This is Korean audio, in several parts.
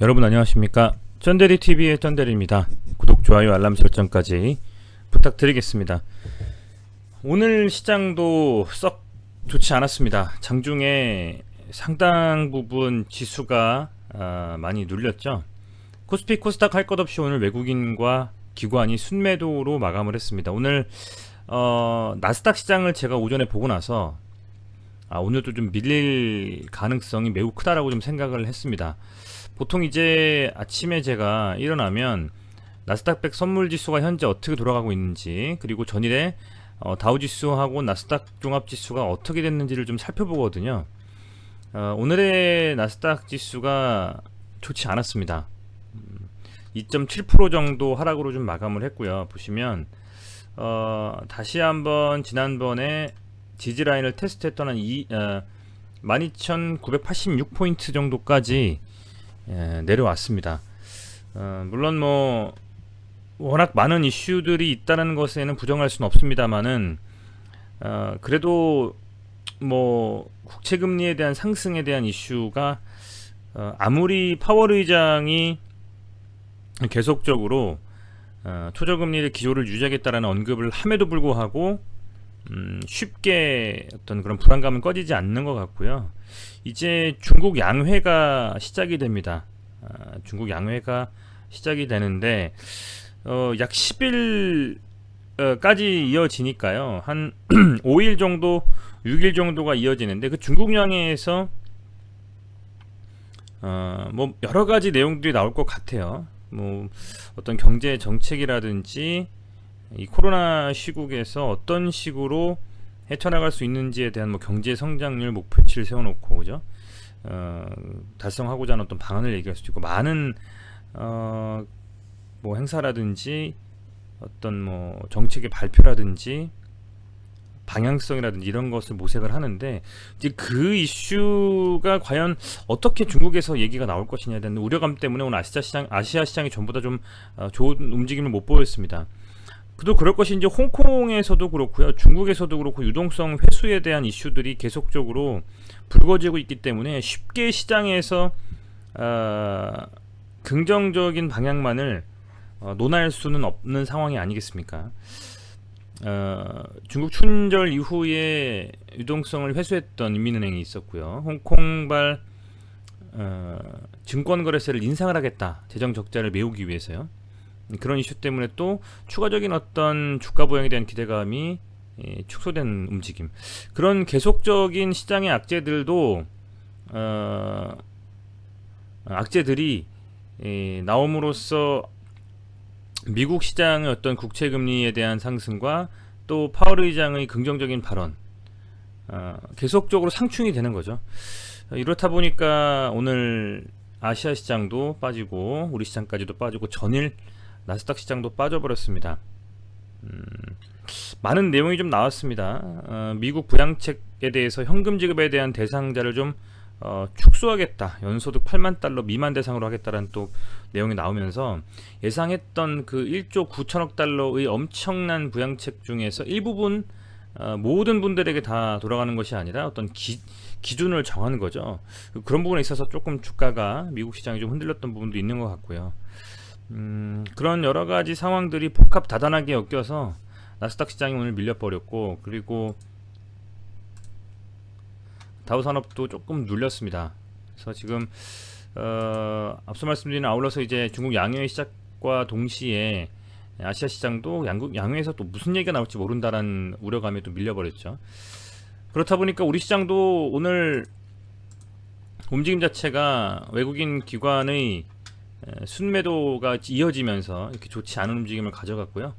여러분 안녕하십니까 쩐데리 TV의 쩐데리입니다. 구독, 좋아요, 알람 설정까지 부탁드리겠습니다. 오늘 시장도 썩 좋지 않았습니다. 장중에 상당 부분 지수가 아, 많이 눌렸죠. 코스피 코스닥 할 것 없이 오늘 외국인과 기관이 순매도로 마감을 했습니다. 오늘 어, 나스닥 시장을 제가 오전에 보고 나서 아, 오늘도 좀 밀릴 가능성이 매우 크다라고 좀 생각을 했습니다. 보통 이제 아침에 제가 일어나면 나스닥 100 선물 지수가 현재 어떻게 돌아가고 있는지 그리고 전일에 어, 다우 지수하고 나스닥 종합 지수가 어떻게 됐는지를 좀 살펴보거든요. 어, 오늘의 나스닥 지수가 좋지 않았습니다. 음, 2.7% 정도 하락으로 좀 마감을 했고요. 보시면 어, 다시 한번 지난번에 지지 라인을 테스트했던 한 이, 어, 12,986포인트 정도까지 예, 내려왔습니다. 어, 물론 뭐 워낙 많은 이슈들이 있다는 것에는 부정할 수는 없습니다만은 어, 그래도 뭐 국채 금리에 대한 상승에 대한 이슈가 어, 아무리 파월 의장이 계속적으로 어, 초저 금리를 기조를 유지하겠다라는 언급을 함에도 불구하고 음, 쉽게 어떤 그런 불안감은 꺼지지 않는 것 같고요. 이제 중국 양회가 시작이 됩니다. 아, 중국 양회가 시작이 되는데 어, 약 10일까지 이어지니까요. 한 5일 정도, 6일 정도가 이어지는데 그 중국 양회에서 어, 뭐 여러 가지 내용들이 나올 것 같아요. 뭐 어떤 경제 정책이라든지 이 코로나 시국에서 어떤 식으로 헤쳐나갈 수 있는지에 대한 뭐 경제 성장률 목표치를 세워놓고 그죠? 어, 달성하고자 하는 어떤 방안을 얘기할 수도 있고 많은 어, 뭐 행사라든지 어떤 뭐 정책의 발표라든지 방향성이라든지 이런 것을 모색을 하는데 이제 그 이슈가 과연 어떻게 중국에서 얘기가 나올 것이냐에 대한 우려감 때문에 오늘 아시아 시장 아시아 시장이 전부 다좀 어, 좋은 움직임을 못 보였습니다. 그도 그럴 이제 홍콩에서도 그렇고요. 중국에서도 그렇고 유동성 회수에 대한 이슈들이 계속적으로 불거지고 있기 때문에 쉽게 시장에서 어, 긍정적인 방향만을 어, 논할 수는 없는 상황이 아니겠습니까? 어, 중국 춘절 이후에 유동성을 회수했던 인민은행이 있었고요. 홍콩발 어, 증권거래세를 인상을 하겠다. 재정 적자를 메우기 위해서요. 그런 이슈 때문에 또 추가적인 어떤 주가 부양에 대한 기대감이 예, 축소된 움직임. 그런 계속적인 시장의 악재들도 어, 악재들이 예, 나옴으로써 미국 시장의 어떤 국채 금리에 대한 상승과 또 파월 의장의 긍정적인 발언 어, 계속적으로 상충이 되는 거죠. 이렇다 보니까 오늘 아시아 시장도 빠지고 우리 시장까지도 빠지고 전일 나스닥 시장도 빠져버렸습니다. 음, 많은 내용이 좀 나왔습니다. 어, 미국 부양책에 대해서 현금 지급에 대한 대상자를 좀 어, 축소하겠다. 연소득 8만 달러 미만 대상으로 하겠다라는 또 내용이 나오면서 예상했던 그 1조 9천억 달러의 엄청난 부양책 중에서 일부분 어, 모든 분들에게 다 돌아가는 것이 아니라 어떤 기, 기준을 정하는 거죠. 그런 부분에 있어서 조금 주가가 미국 시장이 좀 흔들렸던 부분도 있는 것 같고요. 음, 그런 여러 가지 상황들이 복합 다단하게 엮여서 나스닥 시장이 오늘 밀려버렸고 그리고 다우 산업도 조금 눌렸습니다. 그래서 지금 어, 앞서 말씀드린 아울러서 이제 중국 양회 시작과 동시에 아시아 시장도 양국 양회에서 또 무슨 얘기가 나올지 모른다라는 우려감에 또 밀려버렸죠. 그렇다 보니까 우리 시장도 오늘 움직임 자체가 외국인 기관의 순매도가 이어지면서 이렇게 좋지 않은 움직임을 가져갔고요.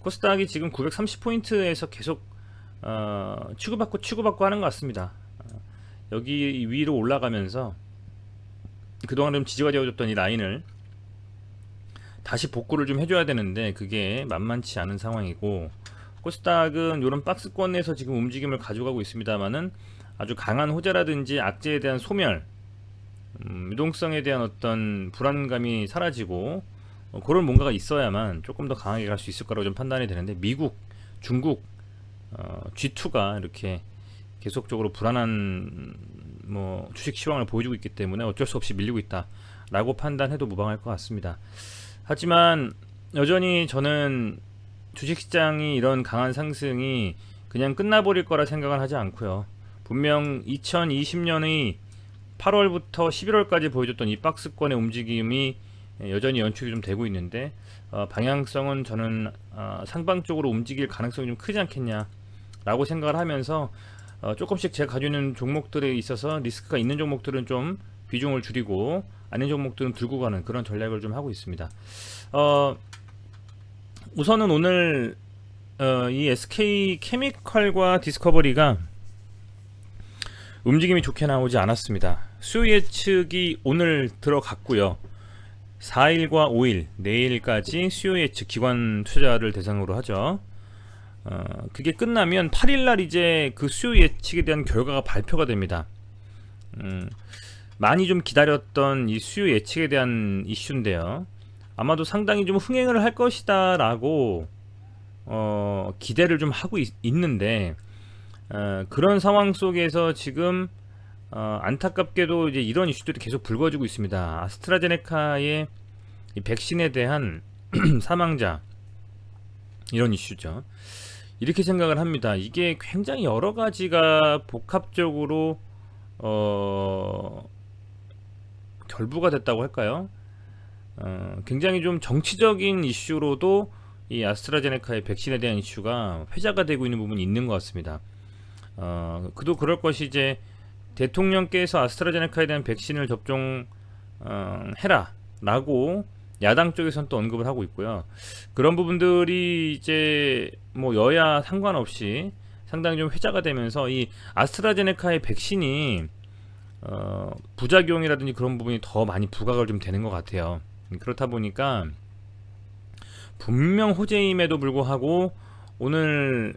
코스닥이 지금 930포인트에서 계속 어, 치고받고 치고받고 하는 것 같습니다. 어, 여기 위로 올라가면서 그동안 좀 지지가 되어줬던 이 라인을 다시 복구를 좀 해줘야 되는데 그게 만만치 않은 상황이고 코스닥은 이런 박스권에서 지금 움직임을 가져가고 있습니다만은 아주 강한 호재라든지 악재에 대한 소멸 음, 유동성에 대한 어떤 불안감이 사라지고 어, 그런 뭔가가 있어야만 조금 더 강하게 갈 수 있을 거라고 좀 판단이 되는데 미국, 중국, 어, G2가 이렇게 계속적으로 불안한 뭐 주식 시황을 보여주고 있기 때문에 어쩔 수 없이 밀리고 있다라고 판단해도 무방할 것 같습니다. 하지만 여전히 저는 주식시장이 이런 강한 상승이 그냥 끝나버릴 거라 생각은 하지 않고요. 분명 2020년의 8월부터 11월까지 보여줬던 이 박스권의 움직임이 여전히 연출이 좀 되고 있는데 어, 방향성은 저는 어, 상방 쪽으로 움직일 가능성이 좀 크지 않겠냐라고 생각을 하면서 어, 조금씩 제가 가지고 있는 종목들에 있어서 리스크가 있는 종목들은 좀 비중을 줄이고 아닌 종목들은 들고 가는 그런 전략을 좀 하고 있습니다. 어, 우선은 오늘 어, 이 SK 케미컬과 디스커버리가 움직임이 좋게 나오지 않았습니다. 수요 예측이 오늘 들어갔고요. 4일과 5일, 내일까지 수요 예측 기관 투자를 대상으로 하죠. 어, 그게 끝나면 8일 날 이제 그 수요 예측에 대한 결과가 발표가 됩니다. 음, 많이 좀 기다렸던 이 수요 예측에 대한 이슈인데요. 아마도 상당히 좀 흥행을 할 것이다라고 어, 기대를 좀 하고 있, 는데 어, 그런 상황 속에서 지금 어, 안타깝게도 이제 이런 이슈들이 계속 불거지고 있습니다. 아스트라제네카의 이 백신에 대한 사망자 이런 이슈죠. 이렇게 생각을 합니다. 이게 굉장히 여러 가지가 복합적으로 어, 결부가 됐다고 할까요? 어, 굉장히 좀 정치적인 이슈로도 이 아스트라제네카의 백신에 대한 이슈가 회자가 되고 있는 부분이 있는 것 같습니다. 어, 그도 그럴 것이 이제 대통령께서 아스트라제네카에 대한 백신을 접종 어, 해라라고 야당 쪽에서는 또 언급을 하고 있고요. 그런 부분들이 이제 뭐 여야 상관없이 상당히 좀 회자가 되면서 이 아스트라제네카의 백신이 어, 부작용이라든지 그런 부분이 더 많이 부각을 좀 되는 것 같아요. 그렇다 보니까 분명 호재임에도 불구하고 오늘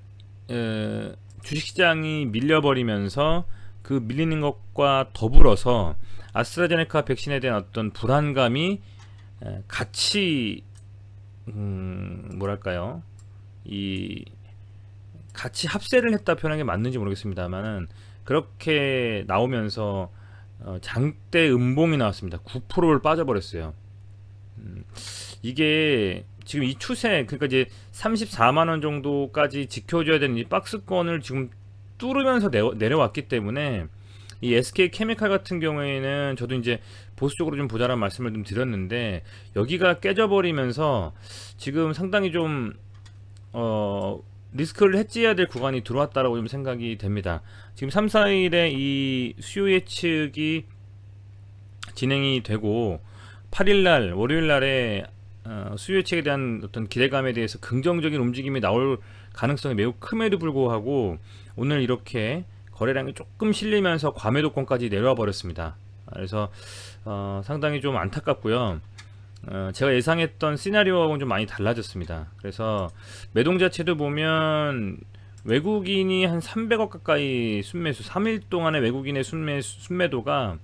에, 주식시장이 밀려버리면서 그 밀리는 것과 더불어서 아스트라제네카 백신에 대한 어떤 불안감이 에, 같이 음, 뭐랄까요 이 같이 합세를 했다 표현한 게 맞는지 모르겠습니다만은 그렇게 나오면서 어, 장대 음봉이 나왔습니다. 9%를 빠져버렸어요. 음, 이게 지금 이 추세 그러니까 이제 34만 원 정도까지 지켜줘야 되는 이 박스권을 지금 뚫으면서 내려, 내려왔기 때문에 이 SK 케미칼 같은 경우에는 저도 이제 보수적으로 좀 보자란 말씀을 좀 드렸는데 여기가 깨져버리면서 지금 상당히 좀 어, 리스크를 해지해야 될 구간이 들어왔다라고 좀 생각이 됩니다. 지금 3, 4일에 이 수요 예측이 진행이 되고 8일날 월요일날에 어, 수요 예측에 대한 어떤 기대감에 대해서 긍정적인 움직임이 나올 가능성이 매우 큼에도 불구하고 오늘 이렇게 거래량이 조금 실리면서 과매도권까지 내려와 버렸습니다. 그래서 어, 상당히 좀 안타깝고요. 어, 제가 예상했던 시나리오하고는 좀 많이 달라졌습니다. 그래서 매동 자체도 보면 외국인이 한 300억 가까이 순매수, 3일 동안의 외국인의 순매, 순매도가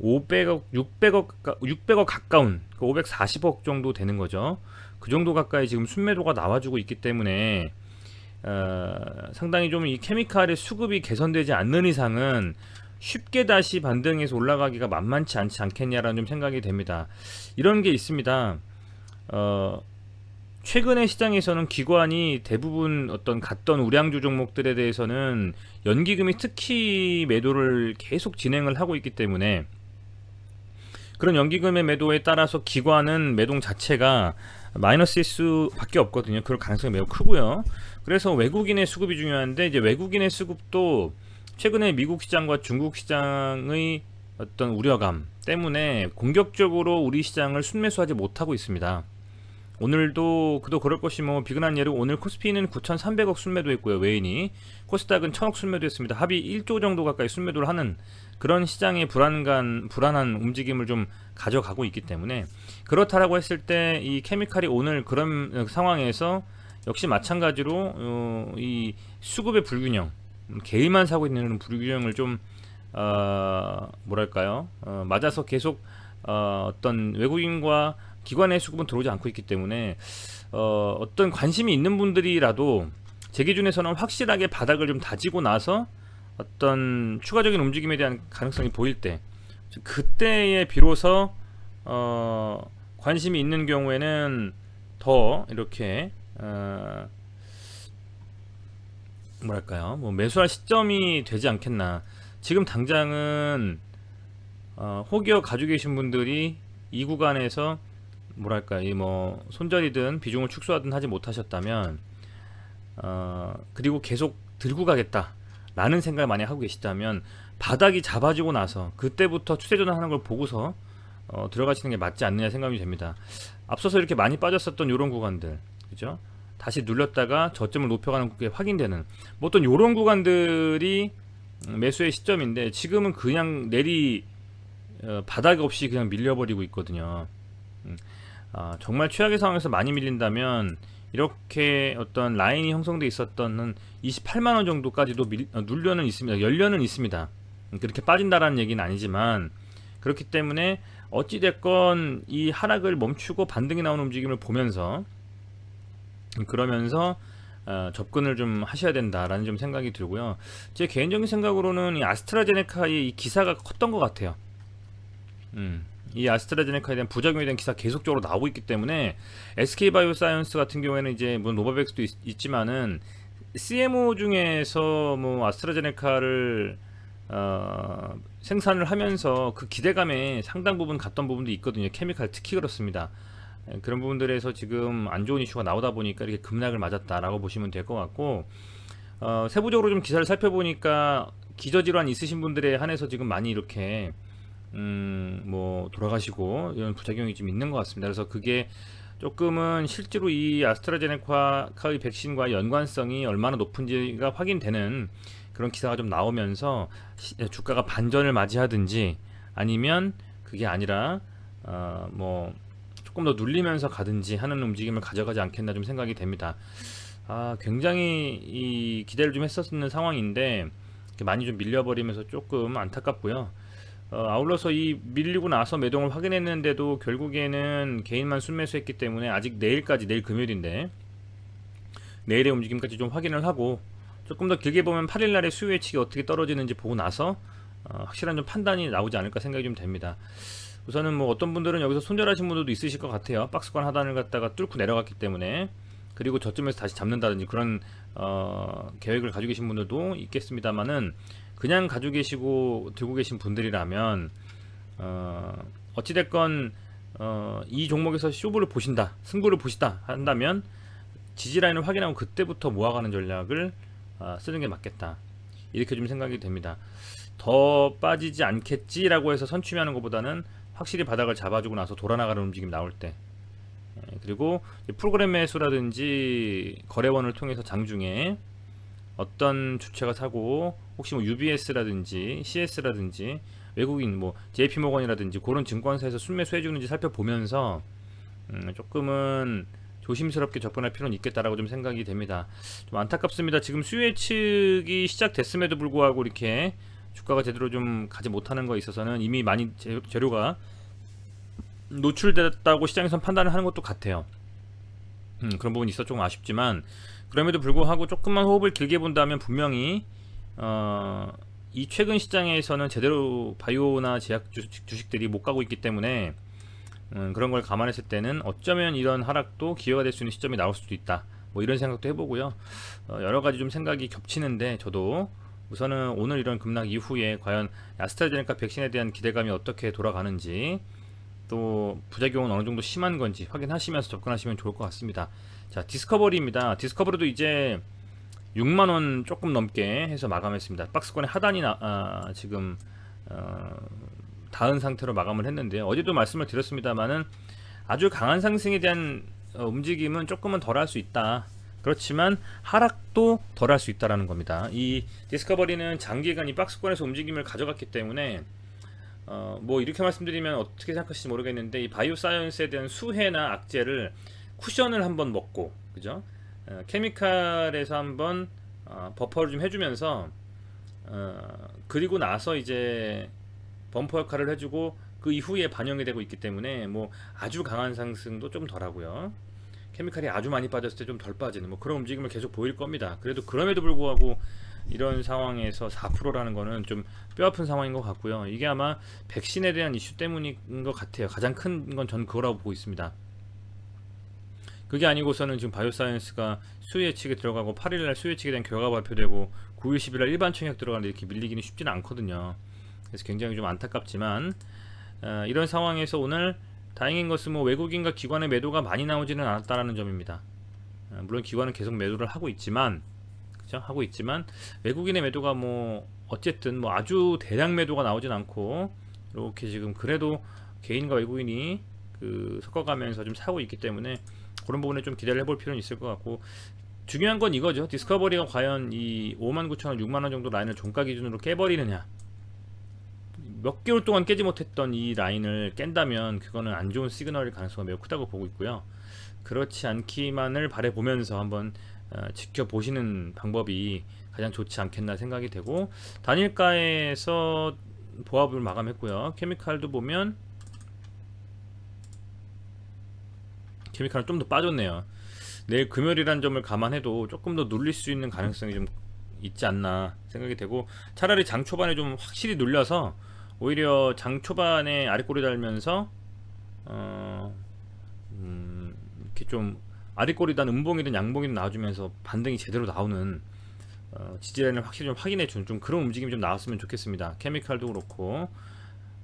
500억, 600억, 600억 가까운 540억 그 정도 되는 거죠. 그 정도 가까이 지금 순매도가 나와주고 있기 때문에 어, 상당히 좀 이 케미칼의 수급이 개선되지 않는 이상은 쉽게 다시 반등해서 올라가기가 만만치 않지 않겠냐라는 좀 생각이 됩니다. 이런 게 있습니다. 어, 최근에 시장에서는 기관이 대부분 어떤 갔던 우량주 종목들에 대해서는 연기금이 특히 매도를 계속 진행을 하고 있기 때문에 그런 연기금의 매도에 따라서 기관은 매동 자체가 마이너스일 수밖에 없거든요. 그럴 가능성이 매우 크고요. 그래서 외국인의 수급이 중요한데 이제 외국인의 수급도 최근에 미국 시장과 중국 시장의 어떤 우려감 때문에 공격적으로 우리 시장을 순매수하지 못하고 있습니다. 오늘도 그도 그럴 것이 뭐 비근한 예로 오늘 코스피는 9,300억 순매도했고요 외인이 코스닥은 1,000억 순매도했습니다. 합이 1조 정도 가까이 순매도를 하는 그런 시장의 불안감 불안한 움직임을 좀 가져가고 있기 때문에 그렇다라고 했을 때 이 케미칼이 오늘 그런 상황에서 역시 마찬가지로 어, 이 수급의 불균형 개인만 사고 있는 불균형을 좀 어, 뭐랄까요 어, 맞아서 계속 어, 어떤 외국인과 기관의 수급은 들어오지 않고 있기 때문에 어, 어떤 관심이 있는 분들이라도 제 기준에서는 확실하게 바닥을 좀 다지고 나서 어떤 추가적인 움직임에 대한 가능성이 보일 때 그때에 비로소 어, 관심이 있는 경우에는 더 이렇게 어, 뭐랄까요? 뭐 매수할 시점이 되지 않겠나. 지금 당장은 어, 혹여 가지고 계신 분들이 이 구간에서 뭐랄까 이 뭐 손절이든 비중을 축소하든 하지 못하셨다면 어, 그리고 계속 들고 가겠다라는 생각을 많이 하고 계시다면 바닥이 잡아지고 나서 그때부터 추세 전환하는 걸 보고서 어, 들어가시는 게 맞지 않느냐 생각이 됩니다. 앞서서 이렇게 많이 빠졌었던 이런 구간들, 그죠? 다시 눌렸다가 저점을 높여가는 게 확인되는 뭐 어떤 이런 구간들이 음, 매수의 시점인데 지금은 그냥 내리 어, 바닥 없이 그냥 밀려버리고 있거든요. 음, 아, 정말 최악의 상황에서 많이 밀린다면 이렇게 어떤 라인이 형성돼 있었던 한 28만 원 정도까지도 밀, 어, 눌려는 있습니다. 열려는 있습니다. 음, 그렇게 빠진다라는 얘기는 아니지만 그렇기 때문에 어찌 됐건 이 하락을 멈추고 반등이 나오는 움직임을 보면서 음, 그러면서 어, 접근을 좀 하셔야 된다라는 좀 생각이 들고요. 제 개인적인 생각으로는 이 아스트라제네카의 이 기사가 컸던 것 같아요. 음, 이 아스트라제네카에 대한 부작용에 대한 기사 가 계속적으로 나오고 있기 때문에 SK바이오사이언스 같은 경우에는 이제 뭐 노바백스도 있, 지만은 CMO 중에서 뭐 아스트라제네카를 어, 생산을 하면서 그 기대감에 상당 부분 갔던 부분도 있거든요. 케미칼 특히 그렇습니다. 예, 그런 부분들에서 지금 안 좋은 이슈가 나오다 보니까 이렇게 급락을 맞았다라고 보시면 될 것 같고 어, 세부적으로 좀 기사를 살펴보니까 기저질환 있으신 분들에 한해서 지금 많이 이렇게 음, 뭐 돌아가시고 이런 부작용이 좀 있는 것 같습니다. 그래서 그게 조금은 실제로 이 아스트라제네카의 백신과 연관성이 얼마나 높은지가 확인되는 그런 기사가 좀 나오면서 시- 주가가 반전을 맞이하든지 아니면 그게 아니라 어, 뭐 조금 더 눌리면서 가든지 하는 움직임을 가져가지 않겠나 좀 생각이 됩니다. 아, 굉장히 이 기대를 좀 했었는 상황인데 많이 좀 밀려버리면서 조금 안타깝고요. 어, 아울러서 이 밀리고 나서 매동을 확인했는데도 결국에는 개인만 순매수했기 때문에 아직 내일까지 내일 금요일인데 내일의 움직임까지 좀 확인을 하고 조금 더 길게 보면 8일날의 수요 예측이 어떻게 떨어지는지 보고 나서 어, 확실한 좀 판단이 나오지 않을까 생각이 좀 됩니다. 우선은 뭐 어떤 분들은 여기서 손절하신 분들도 있으실 것 같아요. 박스권 하단을 갖다가 뚫고 내려갔기 때문에 그리고 저점에서 다시 잡는다든지 그런 어, 계획을 가지고 계신 분들도 있겠습니다만은 그냥 가지고 계시고 들고 계신 분들이라면 어, 어찌됐건 어, 이 종목에서 쇼부를 보신다, 승부를 보시다 한다면 지지라인을 확인하고 그때부터 모아가는 전략을 어, 쓰는 게 맞겠다. 이렇게 좀 생각이 됩니다. 더 빠지지 않겠지라고 해서 선취하는 것보다는 확실히 바닥을 잡아주고 나서 돌아나가는 움직임 나올 때 예, 그리고 프로그램 매수라든지 거래원을 통해서 장중에 어떤 주체가 사고 혹시 뭐 UBS라든지 CS라든지 외국인 뭐 JP모건이라든지 그런 증권사에서 순매수 해주는지 살펴보면서 음, 조금은 조심스럽게 접근할 필요는 있겠다라고 좀 생각이 됩니다. 좀 안타깝습니다. 지금 수요 예측이 시작됐음에도 불구하고 이렇게 주가가 제대로 좀 가지 못하는 거에 있어서는 이미 많이 재- 재료가 노출됐다고 시장에선 판단을 하는 것도 같아요. 음, 그런 부분이 있어 조금 아쉽지만 그럼에도 불구하고 조금만 호흡을 길게 본다면 분명히 어, 이 최근 시장에서는 제대로 바이오나 제약 주식, 주식 들이 못 가고 있기 때문에 음, 그런 걸 감안했을 때는 어쩌면 이런 하락도 기회가 될 수 있는 시점이 나올 수도 있다. 뭐 이런 생각도 해보고요. 어, 여러 가지 좀 생각이 겹치는데 저도 우선은 오늘 이런 급락 이후에 과연 아스트라제네카 백신에 대한 기대감이 어떻게 돌아가는지 또 부작용은 어느 정도 심한 건지 확인하시면서 접근하시면 좋을 것 같습니다. 자 디스커버리입니다. 디스커버리도 이제 6만 원 조금 넘게 해서 마감했습니다. 박스권의 하단이 나, 아, 지금 어, 닿은 상태로 마감을 했는데 어제도 말씀을 드렸습니다만은 아주 강한 상승에 대한 어, 움직임은 조금은 덜 할 수 있다. 그렇지만 하락도 덜 할 수 있다라는 겁니다. 이 디스커버리는 장기간 이 박스권에서 움직임을 가져갔기 때문에 어, 뭐 이렇게 말씀드리면 어떻게 생각하실지 모르겠는데 이 바이오 사이언스에 대한 수혜나 악재를 쿠션을 한번 먹고 그죠? 어, 케미칼에서 한번 어, 버퍼를 좀 해주면서 어, 그리고 나서 이제 범퍼 역할을 해주고 그 이후에 반영이 되고 있기 때문에 뭐 아주 강한 상승도 좀 덜하고요. 케미칼이 아주 많이 빠졌을 때 좀 덜 빠지는 뭐 그런 움직임을 계속 보일 겁니다. 그래도 그럼에도 불구하고 이런 상황에서 4%라는 거는 좀 뼈아픈 상황인 것 같고요. 이게 아마 백신에 대한 이슈 때문인 것 같아요. 가장 큰 건 전 그거라고 보고 있습니다. 그게 아니고서는 지금 바이오사이언스가 수요 예측에 들어가고 8일 날 수요 예측에 대한 결과 발표되고 9일 10일 날 일반 청약 들어가는데 이렇게 밀리기는 쉽지는 않거든요. 그래서 굉장히 좀 안타깝지만 어, 이런 상황에서 오늘 다행인 것은 뭐 외국인과 기관의 매도가 많이 나오지는 않았다라는 점입니다. 어, 물론 기관은 계속 매도를 하고 있지만 그죠? 하고 있지만 외국인의 매도가 뭐 어쨌든 뭐 아주 대량 매도가 나오진 않고 이렇게 지금 그래도 개인과 외국인이 그 섞어가면서 좀 사고 있기 때문에 그런 부분에 좀 기대를 해볼 필요는 있을 것 같고 중요한 건 이거죠. 디스커버리가 과연 이 5만 9천 원, 6만 원 정도 라인을 종가 기준으로 깨버리느냐. 몇 개월 동안 깨지 못했던 이 라인을 깬다면 그거는 안 좋은 시그널일 가능성이 매우 크다고 보고 있고요. 그렇지 않기만을 바래보면서 한번 어, 지켜보시는 방법이 가장 좋지 않겠나 생각이 되고 단일가에서 보합을 마감했고요. 케미칼도 보면 케미칼은 좀 더 빠졌네요. 내일 금요일이라는 점을 감안해도 조금 더 눌릴 수 있는 가능성이 좀 있지 않나 생각이 되고 차라리 장 초반에 좀 확실히 눌려서 오히려 장 초반에 아랫골이 달면서 어, 음, 이렇게 좀 아랫골이든 음봉이든 양봉이든 나와주면서 반등이 제대로 나오는 어, 지지라인을 확실히 좀 확인해 준 좀 그런 움직임이 좀 나왔으면 좋겠습니다. 케미칼도 그렇고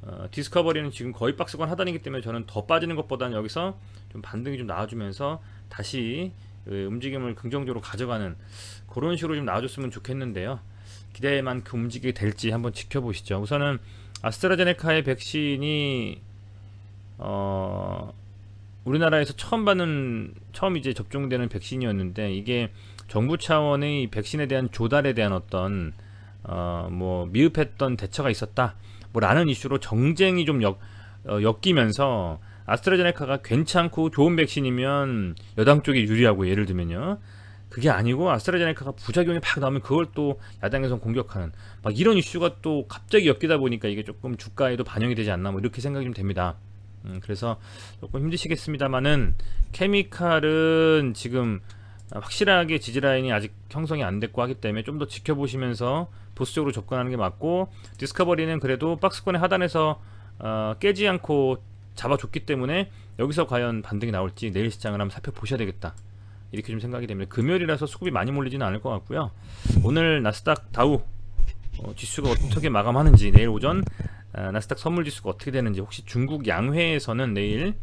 어, 디스커버리는 지금 거의 박스권 하단이기 때문에 저는 더 빠지는 것보다는 여기서 좀 반등이 좀 나와주면서 다시 그 움직임을 긍정적으로 가져가는 그런 식으로 좀 나와줬으면 좋겠는데요. 기대만큼 움직이게 될지 한번 지켜보시죠. 우선은 아스트라제네카의 백신이 어 우리나라에서 처음 받는 처음 이제 접종되는 백신이었는데 이게 정부 차원의 백신에 대한 조달에 대한 어떤 어 뭐 미흡했던 대처가 있었다. 뭐 라는 이슈로 정쟁이 좀 엮, 어, 엮이면서 아스트라제네카가 괜찮고 좋은 백신이면 여당 쪽이 유리하고 예를 들면요. 그게 아니고 아스트라제네카가 부작용이 팍 나오면 그걸 또 야당에서 공격하는 막 이런 이슈가 또 갑자기 엮이다 보니까 이게 조금 주가에도 반영이 되지 않나 뭐 이렇게 생각이 좀 됩니다. 음, 그래서 조금 힘드시겠습니다만은 케미칼은 지금 확실하게 지지라인이 아직 형성이 안 됐고 하기 때문에 좀 더 지켜보시면서 보수적으로 접근하는 게 맞고 디스커버리는 그래도 박스권의 하단에서 어, 깨지 않고 잡아줬기 때문에 여기서 과연 반등이 나올지 내일 시장을 한번 살펴보셔야 되겠다. 이렇게 좀 생각이 됩니다. 금요일이라서 수급이 많이 몰리지는 않을 것 같고요. 오늘 나스닥 다우 어, 지수가 어떻게 마감하는지 내일 오전 어, 나스닥 선물 지수가 어떻게 되는지 혹시 중국 양회에서는 내일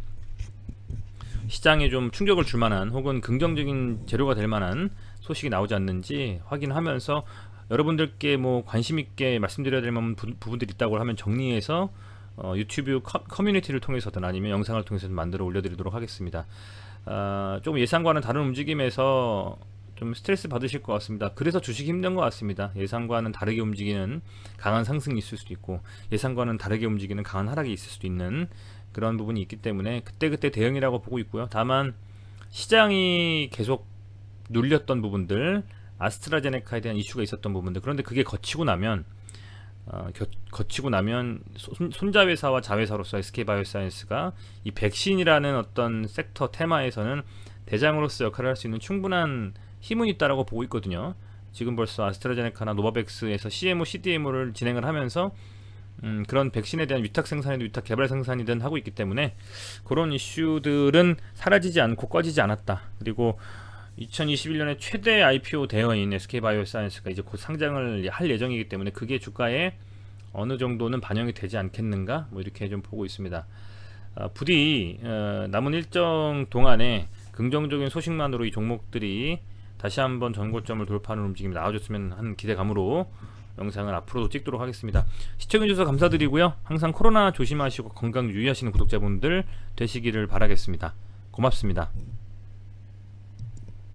시장에 좀 충격을 줄 만한 혹은 긍정적인 재료가 될 만한 소식이 나오지 않는지 확인하면서 여러분들께 뭐 관심 있게 말씀드려야 될 부분들이 있다고 하면 정리해서 어, 유튜브 커, 커뮤니티를 통해서든 아니면 영상을 통해서든 만들어 올려드리도록 하겠습니다. 어, 조금 예상과는 다른 움직임에서 좀 스트레스 받으실 것 같습니다. 그래서 주식 힘든 것 같습니다. 예상과는 다르게 움직이는 강한 상승이 있을 수도 있고 예상과는 다르게 움직이는 강한 하락이 있을 수도 있는 그런 부분이 있기 때문에 그때그때 대응이라고 보고 있고요. 다만 시장이 계속 눌렸던 부분들 아스트라제네카에 대한 이슈가 있었던 부분들 그런데 그게 거치고 나면 어, 겨, 거치고 나면 손, 손자회사와 자회사로서 SK바이오사이언스가 이 백신이라는 어떤 섹터 테마에서는 대장으로서 역할을 할 수 있는 충분한 힘은 있다라고 보고 있거든요. 지금 벌써 아스트라제네카나 노바백스에서 CMO, CDMO를 진행을 하면서 음, 그런 백신에 대한 위탁 생산이든 위탁 개발 생산이든 하고 있기 때문에 그런 이슈들은 사라지지 않고 꺼지지 않았다. 그리고 2021년에 최대 IPO 대여인 SK바이오사이언스가 이제 곧 상장을 할 예정이기 때문에 그게 주가에 어느 정도는 반영이 되지 않겠는가 뭐 이렇게 좀 보고 있습니다. 어, 부디 어, 남은 일정 동안에 긍정적인 소식만으로 이 종목들이 다시 한번 전고점을 돌파하는 움직임이 나와줬으면 하는 기대감으로 영상을 앞으로도 찍도록 하겠습니다. 시청해주셔서 감사드리고요. 항상 코로나 조심하시고 건강 유의하시는 구독자분들 되시기를 바라겠습니다. 고맙습니다.